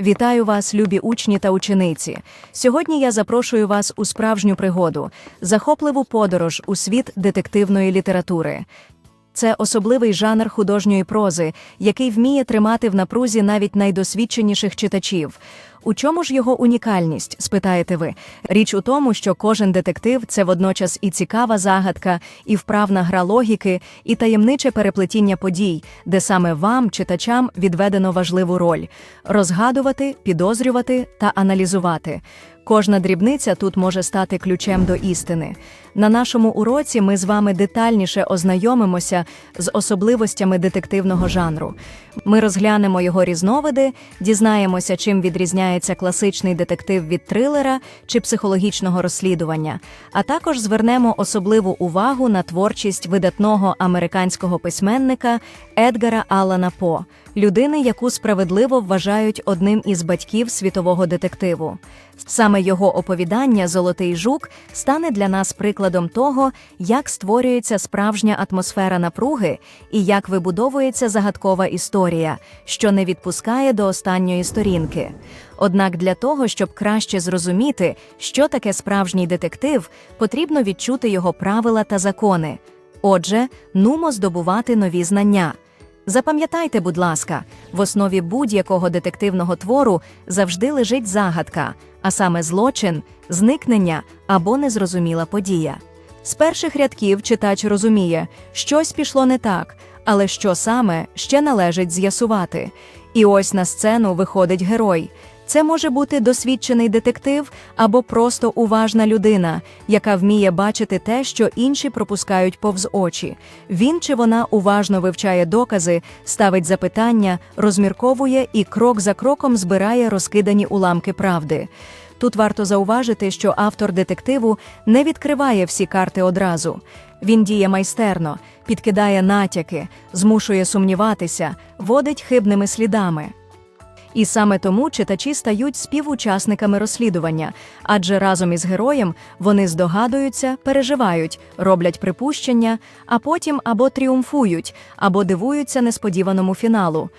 Вітаю вас, любі учні та учениці. Сьогодні я запрошую вас у справжню пригоду, захопливу подорож у світ детективної літератури. Це особливий жанр художньої прози, який вміє тримати в напрузі навіть найдосвідченіших читачів. У чому ж його унікальність, спитаєте ви? Річ у тому, що кожен детектив це водночас і цікава загадка, і вправна гра логіки, і таємниче переплетіння подій, де саме вам, читачам, відведено важливу роль розгадувати, підозрювати та аналізувати. Кожна дрібниця тут може стати ключем до істини. На нашому уроці ми з вами детальніше ознайомимося з особливостями детективного жанру. Ми розглянемо його різновиди, дізнаємося, чим відрізняється класичний детектив від трилера чи психологічного розслідування, а також звернемо особливу увагу на творчість видатного американського письменника Едгара Аллана По, людини, яку справедливо вважають одним із батьків світового детективу. Саме його оповідання Золотий жук стане для нас прикладом того, як створюється справжня атмосфера напруги і як вибудовується загадкова історія, що не відпускає до останньої сторінки. Однак для того, щоб краще зрозуміти, що таке справжній детектив, потрібно відчути його правила та закони. Отже, нумо здобувати нові знання. Запам'ятайте, будь ласка, в основі будь-якого детективного твору завжди лежить загадка, а саме злочин, зникнення або незрозуміла подія. З перших рядків читач розуміє, щось пішло не так, але що саме ще належить з'ясувати. І ось на сцену виходить герой. Це може бути досвідчений детектив або просто уважна людина, яка вміє бачити те, що інші пропускають повз очі. Він чи вона уважно вивчає докази, ставить запитання, розмірковує і крок за кроком збирає розкидані уламки правди. Тут варто зауважити, що автор детективу не відкриває всі карти одразу. Він діє майстерно, підкидає натяки, змушує сумніватися, водить хибними слідами. І саме тому читачі стають співучасниками розслідування, адже разом із героєм вони здогадуються, переживають, роблять припущення, а потім або тріумфують, або дивуються несподіваному фіналу.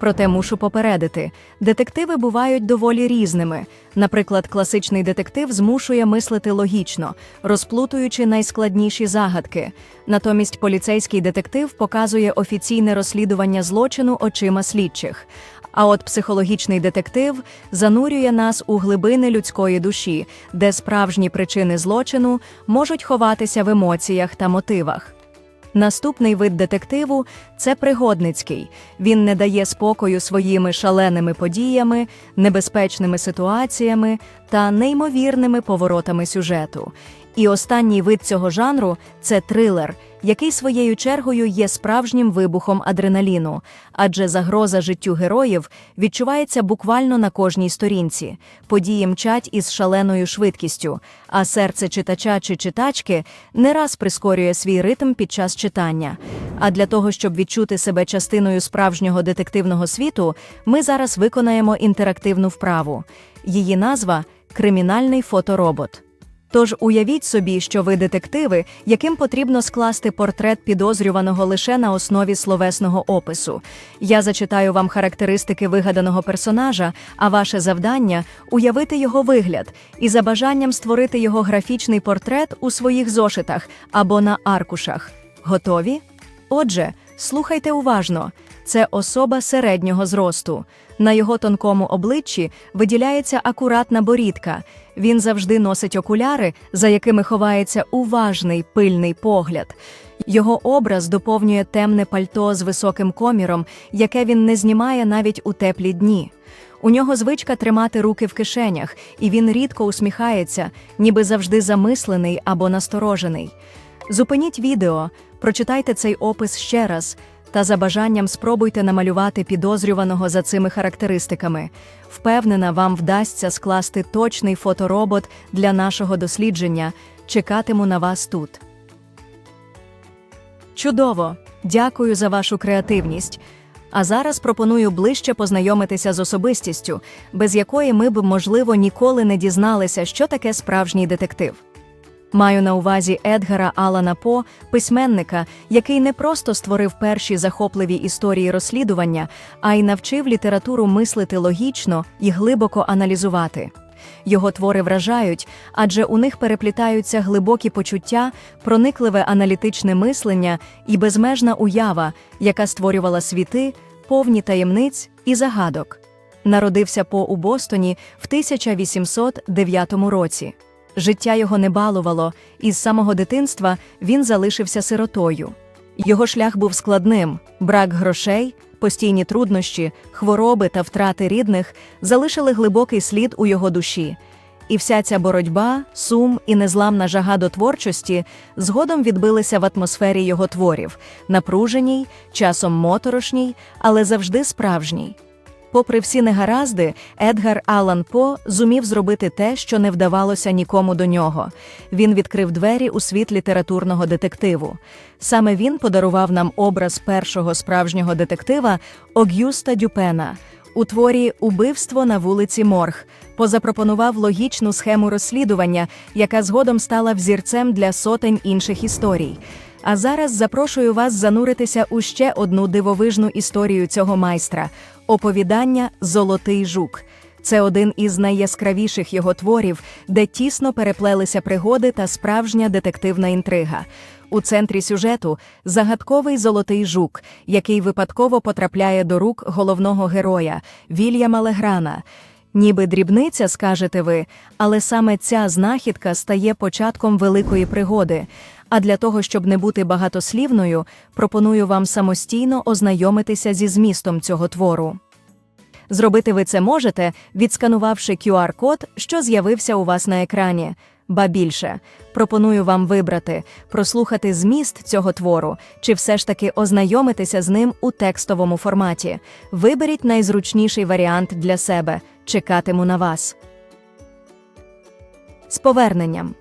Проте мушу попередити, детективи бувають доволі різними. Наприклад, класичний детектив змушує мислити логічно, розплутуючи найскладніші загадки. Натомість поліцейський детектив показує офіційне розслідування злочину очима слідчих. А от психологічний детектив занурює нас у глибини людської душі, де справжні причини злочину можуть ховатися в емоціях та мотивах. Наступний вид детективу це пригодницький. Він не дає спокою своїми шаленими подіями, небезпечними ситуаціями та неймовірними поворотами сюжету. І останній вид цього жанру це трилер, який своєю чергою є справжнім вибухом адреналіну, адже загроза життю героїв відчувається буквально на кожній сторінці. Події мчать із шаленою швидкістю, а серце читача чи читачки не раз прискорює свій ритм під час читання. А для того, щоб відчути себе частиною справжнього детективного світу, ми зараз виконаємо інтерактивну вправу. Її назва кримінальний фоторобот. Тож уявіть собі, що ви детективи, яким потрібно скласти портрет підозрюваного лише на основі словесного опису. Я зачитаю вам характеристики вигаданого персонажа, а ваше завдання уявити його вигляд і за бажанням створити його графічний портрет у своїх зошитах або на аркушах. Готові? Отже, слухайте уважно. Це особа середнього зросту. На його тонкому обличчі виділяється акуратна борідка. Він завжди носить окуляри, за якими ховається уважний пильний погляд. Його образ доповнює темне пальто з високим коміром, яке він не знімає навіть у теплі дні. У нього звичка тримати руки в кишенях, і він рідко усміхається, ніби завжди замислений або насторожений. Зупиніть відео, прочитайте цей опис ще раз та за бажанням спробуйте намалювати підозрюваного за цими характеристиками. Впевнена, вам вдасться скласти точний фоторобот для нашого дослідження. Чекатиму на вас тут. Чудово! Дякую за вашу креативність. А зараз пропоную ближче познайомитися з особистістю, без якої ми б, можливо, ніколи не дізналися, що таке справжній детектив. Маю на увазі Едгара Алана По, письменника, який не просто створив перші захопливі історії розслідування, а й навчив літературу мислити логічно і глибоко аналізувати. Його твори вражають, адже у них переплітаються глибокі почуття, проникливе аналітичне мислення і безмежна уява, яка створювала світи, повні таємниць і загадок. Народився По у Бостоні в 1809 році. Життя його не балувало, і з самого дитинства він залишився сиротою. Його шлях був складним: брак грошей, постійні труднощі, хвороби та втрати рідних залишили глибокий слід у його душі. І вся ця боротьба, сум і незламна жага до творчості згодом відбилися в атмосфері його творів, напруженій, часом моторошній, але завжди справжній. Попри всі негаразди, Едгар Алан По зумів зробити те, що не вдавалося нікому до нього. Він відкрив двері у світ літературного детективу. Саме він подарував нам образ першого справжнього детектива Огюста Дюпена. У творі Убивство на вулиці Морг позапропонував логічну схему розслідування, яка згодом стала взірцем для сотень інших історій. А зараз запрошую вас зануритися у ще одну дивовижну історію цього майстра оповідання Золотий жук. Це один із найяскравіших його творів, де тісно переплелися пригоди та справжня детективна інтрига. У центрі сюжету загадковий золотий жук, який випадково потрапляє до рук головного героя Вільяма Леграна. Ніби дрібниця, скажете ви, але саме ця знахідка стає початком великої пригоди. А для того, щоб не бути багатослівною, пропоную вам самостійно ознайомитися зі змістом цього твору. Зробити ви це можете, відсканувавши QR-код, що з'явився у вас на екрані. Ба більше, пропоную вам вибрати, прослухати зміст цього твору, чи все ж таки ознайомитися з ним у текстовому форматі. Виберіть найзручніший варіант для себе. Чекатиму на вас. З поверненням.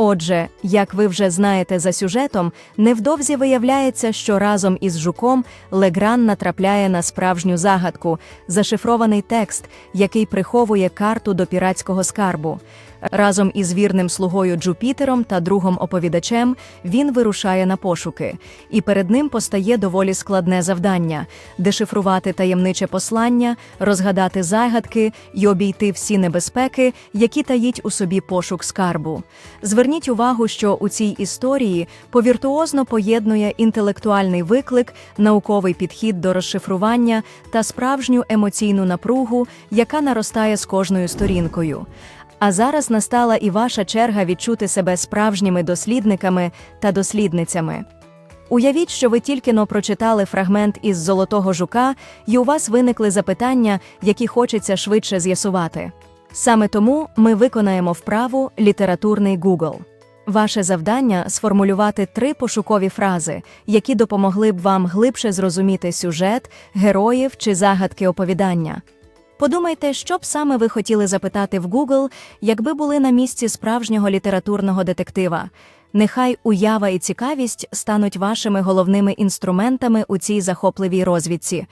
Отже, як ви вже знаєте за сюжетом, невдовзі виявляється, що разом із жуком Легран натрапляє на справжню загадку, зашифрований текст, який приховує карту до піратського скарбу. Разом із вірним слугою Джупітером та другом оповідачем він вирушає на пошуки, і перед ним постає доволі складне завдання дешифрувати таємниче послання, розгадати загадки і обійти всі небезпеки, які таїть у собі пошук скарбу. Зверніть увагу, що у цій історії повіртуозно поєднує інтелектуальний виклик, науковий підхід до розшифрування та справжню емоційну напругу, яка наростає з кожною сторінкою. А зараз настала і ваша черга відчути себе справжніми дослідниками та дослідницями. Уявіть, що ви тільки но прочитали фрагмент із Золотого жука, і у вас виникли запитання, які хочеться швидше з'ясувати. Саме тому ми виконаємо вправу літературний Google. Ваше завдання сформулювати три пошукові фрази, які допомогли б вам глибше зрозуміти сюжет, героїв чи загадки оповідання. Подумайте, що б саме ви хотіли запитати в Google, якби були на місці справжнього літературного детектива. Нехай уява і цікавість стануть вашими головними інструментами у цій захопливій розвідці.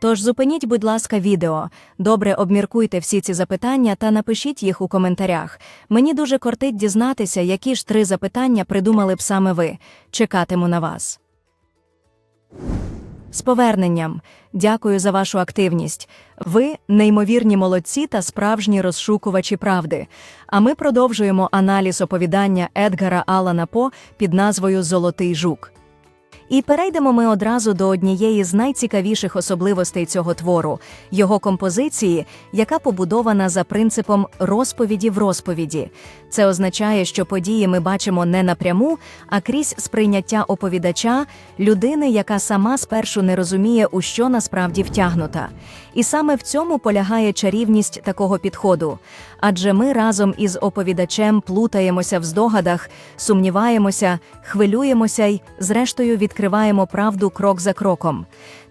Тож зупиніть, будь ласка, відео. Добре обміркуйте всі ці запитання та напишіть їх у коментарях. Мені дуже кортить дізнатися, які ж три запитання придумали б саме ви. Чекатиму на вас. З поверненням. Дякую за вашу активність. Ви неймовірні молодці та справжні розшукувачі правди. А ми продовжуємо аналіз оповідання Едгара Алана По під назвою Золотий жук. І перейдемо ми одразу до однієї з найцікавіших особливостей цього твору його композиції, яка побудована за принципом розповіді в розповіді. Це означає, що події ми бачимо не напряму, а крізь сприйняття оповідача, людини, яка сама спершу не розуміє, у що насправді втягнута. І саме в цьому полягає чарівність такого підходу. Адже ми разом із оповідачем плутаємося в здогадах, сумніваємося, хвилюємося й, зрештою, відкриваємо правду крок за кроком.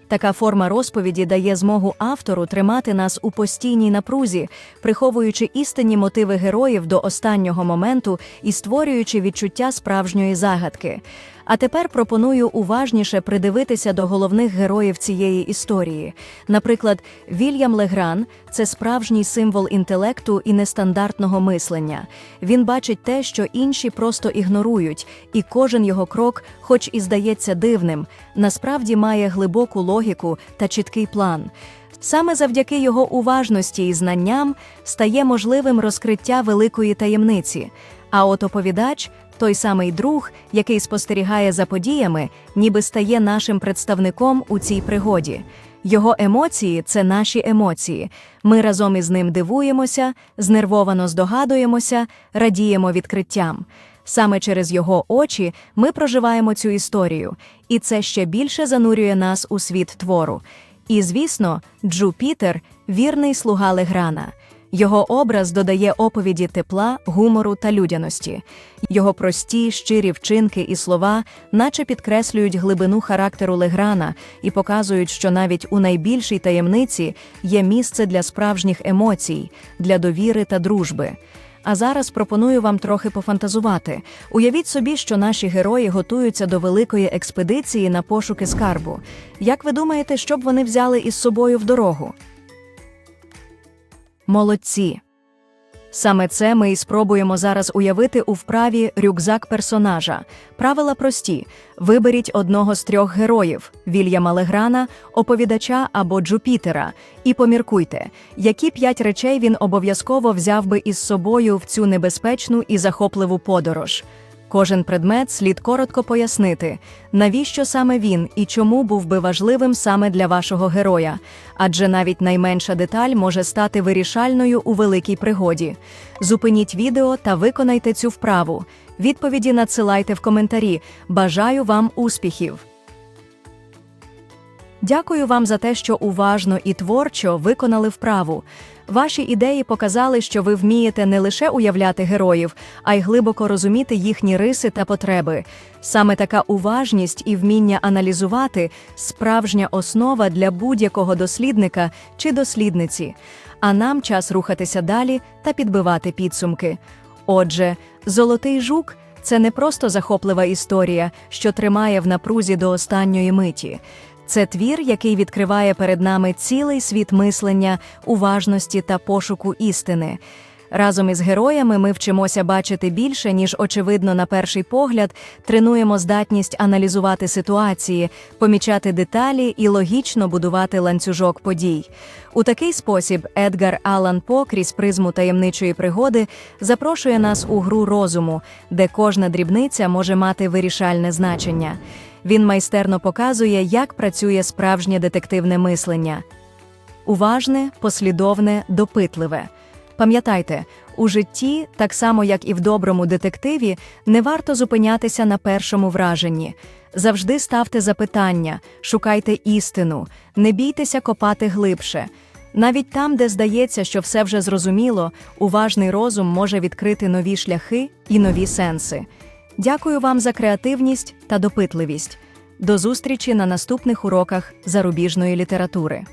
Така форма розповіді дає змогу автору тримати нас у постійній напрузі, приховуючи істинні мотиви героїв до останнього моменту і створюючи відчуття справжньої загадки. А тепер пропоную уважніше придивитися до головних героїв цієї історії. Наприклад, Вільям Легран це справжній символ інтелекту і нестандартного мислення. Він бачить те, що інші просто ігнорують, і кожен його крок, хоч і здається дивним, насправді має глибоку логіку та чіткий план. Саме завдяки його уважності і знанням стає можливим розкриття великої таємниці. А от оповідач, той самий друг, який спостерігає за подіями, ніби стає нашим представником у цій пригоді. Його емоції це наші емоції. Ми разом із ним дивуємося, знервовано здогадуємося, радіємо відкриттям. Саме через його очі ми проживаємо цю історію, і це ще більше занурює нас у світ твору. І, звісно, Джупітер вірний слуга Леграна. Його образ додає оповіді тепла, гумору та людяності. Його прості, щирі вчинки і слова, наче підкреслюють глибину характеру Леграна і показують, що навіть у найбільшій таємниці є місце для справжніх емоцій, для довіри та дружби. А зараз пропоную вам трохи пофантазувати. Уявіть собі, що наші герої готуються до великої експедиції на пошуки скарбу. Як ви думаєте, що б вони взяли із собою в дорогу? Молодці. Саме це ми і спробуємо зараз уявити у вправі рюкзак персонажа. Правила прості: виберіть одного з трьох героїв Вільяма Леграна, оповідача або Джупітера, і поміркуйте, які п'ять речей він обов'язково взяв би із собою в цю небезпечну і захопливу подорож. Кожен предмет слід коротко пояснити, навіщо саме він і чому був би важливим саме для вашого героя, адже навіть найменша деталь може стати вирішальною у великій пригоді. Зупиніть відео та виконайте цю вправу. Відповіді надсилайте в коментарі. Бажаю вам успіхів! Дякую вам за те, що уважно і творчо виконали вправу. Ваші ідеї показали, що ви вмієте не лише уявляти героїв, а й глибоко розуміти їхні риси та потреби. Саме така уважність і вміння аналізувати справжня основа для будь-якого дослідника чи дослідниці. А нам час рухатися далі та підбивати підсумки. Отже, золотий жук це не просто захоплива історія, що тримає в напрузі до останньої миті. Це твір, який відкриває перед нами цілий світ мислення, уважності та пошуку істини. Разом із героями ми вчимося бачити більше, ніж очевидно на перший погляд, тренуємо здатність аналізувати ситуації, помічати деталі і логічно будувати ланцюжок подій. У такий спосіб Едгар Алан По крізь призму таємничої пригоди запрошує нас у гру розуму, де кожна дрібниця може мати вирішальне значення. Він майстерно показує, як працює справжнє детективне мислення. Уважне, послідовне, допитливе. Пам'ятайте, у житті, так само як і в доброму детективі, не варто зупинятися на першому враженні. Завжди ставте запитання, шукайте істину, не бійтеся копати глибше. Навіть там, де здається, що все вже зрозуміло, уважний розум може відкрити нові шляхи і нові сенси. Дякую вам за креативність та допитливість. До зустрічі на наступних уроках зарубіжної літератури.